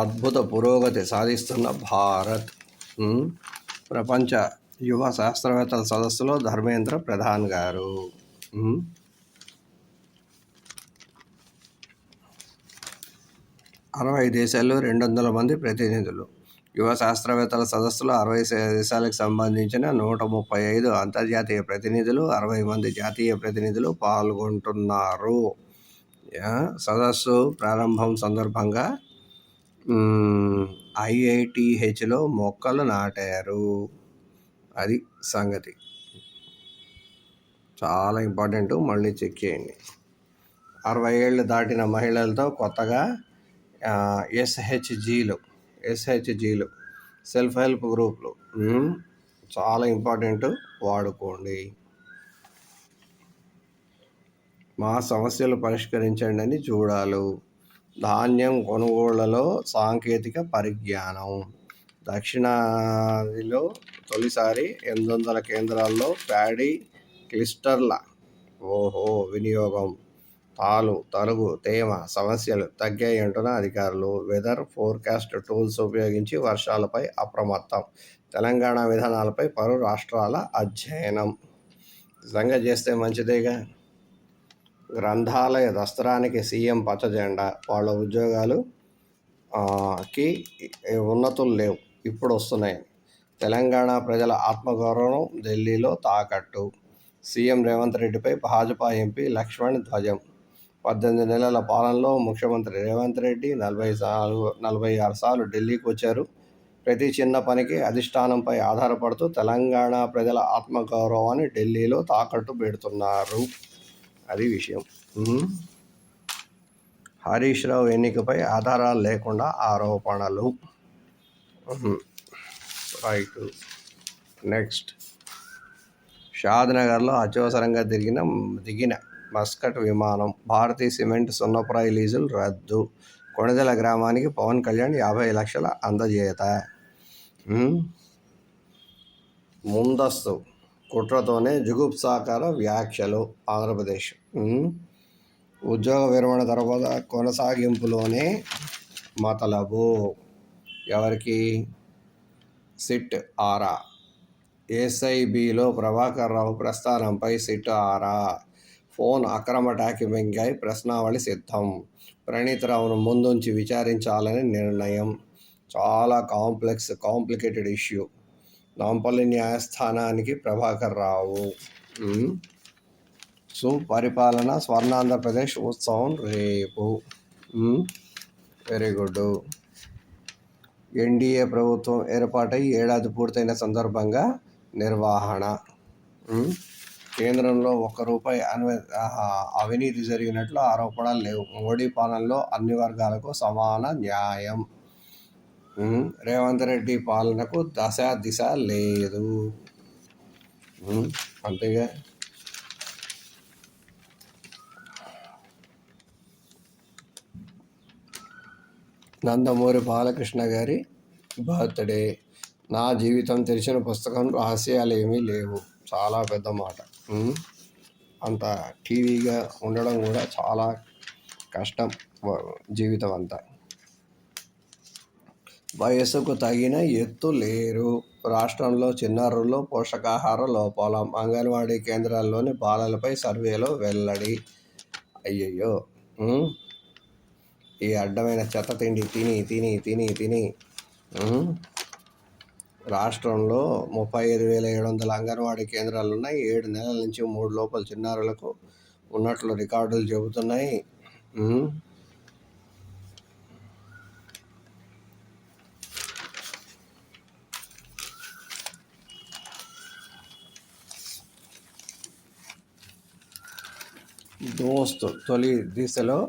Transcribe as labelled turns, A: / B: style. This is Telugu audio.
A: అద్భుత పురోగతి సాధిస్తున్న భారత్. ప్రపంచ యువ శాస్త్రవేత్తల సదస్సులో ధర్మేంద్ర ప్రధాన్ గారు. అరవై దేశాల్లో రెండు వందల మంది ప్రతినిధులు. యువ శాస్త్రవేత్తల సదస్సులో అరవై దేశాలకు సంబంధించిన నూట ముప్పై ఐదు అంతర్జాతీయ ప్రతినిధులు అరవై మంది జాతీయ ప్రతినిధులు పాల్గొంటున్నారు. సదస్సు ప్రారంభం సందర్భంగా ఐఐటిహెచ్లో మొక్కలు నాటారు. అది సంగతి. చాలా ఇంపార్టెంట్ మళ్ళీ చెక్ చేయండి. అరవై ఏళ్ళు దాటిన మహిళలతో కొత్తగా ఎస్హెచ్జీలు ఎస్హెచ్జీలు సెల్ఫ్ హెల్ప్ గ్రూప్లు చాలా ఇంపార్టెంట్ వాడుకోండి. మా సమస్యలు పరిష్కరించండి అని చూడాలి. ధాన్యం కొనుగోళ్ళలో సాంకేతిక పరిజ్ఞానం. దక్షిణాదిలో తొలిసారి ఎనిమిది వందల కేంద్రాల్లో ప్యాడీ క్లిస్టర్ల ఓహో వినియోగం. పాలు తరుగు తేమ సమస్యలు తగ్గాయంటున్న అధికారులు. వెదర్ ఫోర్కాస్ట్ టూల్స్ ఉపయోగించి వర్షాలపై అప్రమత్తం. తెలంగాణ విధానాలపై పలు రాష్ట్రాల అధ్యయనం. నిజంగా చేస్తే మంచిదేగా? గ్రంథాలయ దసరానికి సీఎం పచ్చజెండా. వాళ్ళ ఉద్యోగాలు కి ఉన్నతులు లేవు. ఇప్పుడు వస్తున్నాయి. తెలంగాణ ప్రజల ఆత్మగౌరవం ఢిల్లీలో తాకట్టు. సీఎం రేవంత్ రెడ్డిపై భాజపా ఎంపీ లక్ష్మణ్ ధ్వజం. పద్దెనిమిది నెలల పాలనలో ముఖ్యమంత్రి రేవంత్ రెడ్డి నలభై నాలుగు నలభై ఆరు సార్లు ఢిల్లీకి వచ్చారు. ప్రతి చిన్న పనికి అధిష్టానంపై ఆధారపడుతూ తెలంగాణ ప్రజల ఆత్మగౌరవాన్ని ఢిల్లీలో తాకట్టు పెడుతున్నారు. అది విషయం. హరీష్ రావు ఎన్నికపై ఆధారాలు లేకుండా ఆరోపణలు. రైట్. నెక్స్ట్. షాద్నగర్లో అత్యవసరంగా దిగిన దిగిన మస్కట్ విమానం భారతీయ సిమెంట్ సున్నపురాయి లీజులు రద్దు. కొణిదెల గ్రామానికి పవన్ కళ్యాణ్ యాభై లక్షల అందజేత. ముందస్తు. కుట్రతోనే జుగుప్సాకర వ్యాఖ్యలు ఆంధ్రప్రదేశ్. ఉద్యోగ విరమణ తర్వాత కొనసాగింపులోనే మతలబు. ఎవరికి? సిట్ ఆరా. ఎస్ఐబిలో ప్రభాకర్ రావు ప్రస్థానంపై సిట్ ఆరా. ఫోన్ అక్రమ డాక్యుమెంట్పై ప్రశ్నావళి సిద్ధం. ప్రణీత్ రావును ముందుంచి విచారించాలని నిర్ణయం. చాలా కాంప్లెక్స్ కాంప్లికేటెడ్ ఇష్యూ. నాంపల్లి న్యాయస్థానానికి ప్రభాకర్ రావు. సుపరిపాలన సో పరిపాలన స్వర్ణాంధ్రప్రదేశ్ ఉత్సవం రేపు. వెరీ గుడ్ ఎన్డీఏ ప్రభుత్వం ఏర్పాటై ఏడాది పూర్తయిన సందర్భంగా నిర్వహణ. కేంద్రంలో ఒక్క రూపాయి అన్వే అవినీతి జరిగినట్లు ఆరోపణలు లేవు. మోడీ పాలనలో అన్ని వర్గాలకు సమాన న్యాయం. రేవంత్ రెడ్డి పాలనకు దశ దిశ లేదు. అంతేగా నందమూరి బాలకృష్ణ గారి బర్త్డే. నా జీవితం తెరిచిన పుస్తకం రహస్యాలు ఏమీ లేవు. చాలా పెద్ద మాట. అంత టీవీగా ఉండడం కూడా చాలా కష్టం జీవితం అంతా. వయసుకు తగిన ఎత్తు లేరు. రాష్ట్రంలో చిన్నారుల్లో పోషకాహార లోపాలం. అంగన్వాడీ కేంద్రాల్లోని బాలలపై సర్వేలో వెల్లడి. అయ్యయ్యో! ఈ అడ్డమైన చెత్త తిండి తిని తిని తిని తిని. రాష్ట్రంలో ముప్పై ఐదు వేల ఏడు వందల అంగన్వాడీ కేంద్రాలు ఉన్నాయి. ఏడు నెలల నుంచి మూడు లోపల చిన్నారులకు ఉన్నట్లు రికార్డులు చెబుతున్నాయి. దోస్త్ తొలి దిశలో